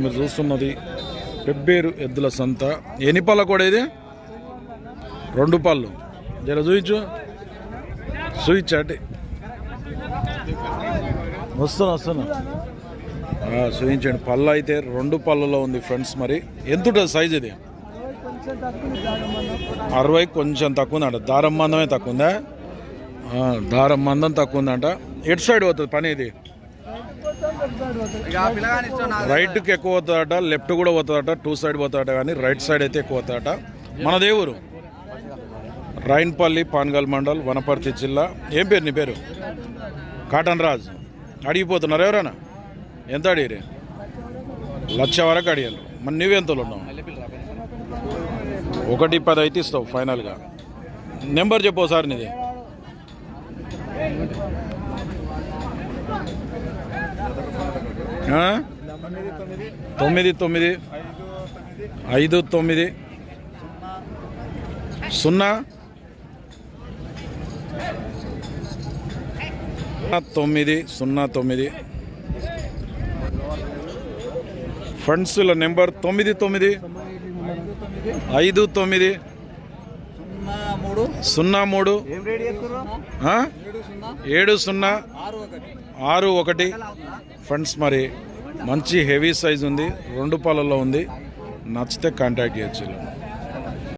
మీరు చూస్తున్నది పెబ్బేరు ఎద్దుల సంత. ఎన్ని పళ్ళ కూడా ఇది? రెండు పళ్ళు. జర చూయించు. చూయించు అటు. వస్తున్నా వస్తున్నా. చూయించండి. పళ్ళు అయితే రెండు పళ్ళలో ఉంది ఫ్రెండ్స్ మరి. ఎంత ఉంటుంది సైజ్ ఇది? అరవై కొంచెం తక్కువ ఉందంట దారం మందమే తక్కువ ఉందా దారం మందం తక్కువ ఉందంట ఎటు సైడ్ పోతుంది పని ఇది? రైట్కి ఎక్కువ పోతుందట లెఫ్ట్ కూడా పోతుందట టూ సైడ్ పోతుందట కానీ రైట్ సైడ్ అయితే ఎక్కువ పోతుందట. మన దేవురు రైన్పల్లి పాన్గల్ మండల్ వనపర్తి జిల్లా. ఏం పేరు నీ పేరు? కాటన్ రాజ్ అడిగిపోతున్నారు ఎవరైనా? ఎంత అడిగిరే లక్ష వరకు అడిగారు మరి నువ్వెంతలో ఉన్నావు? ఒకటి పది అయితే ఇస్తావు ఫైనల్గా. నెంబర్ చెప్పు సార్ నీది. తొమ్మిది తొమ్మిది. ఐదు తొమ్మిది. సున్నా. తొమ్మిది సున్నా తొమ్మిది. ఫండ్స్ల నెంబర్ తొమ్మిది తొమ్మిది. ఐదు తొమ్మిది. సున్నా మూడు. ఏడు సున్నా. ఆరు ఒకటి. ఫండ్స్ మరి. మంచి హెవీ సైజ్ ఉంది రెండు పాలల్లో ఉంది. నచ్చితే కాంటాక్ట్ చేయొచ్చు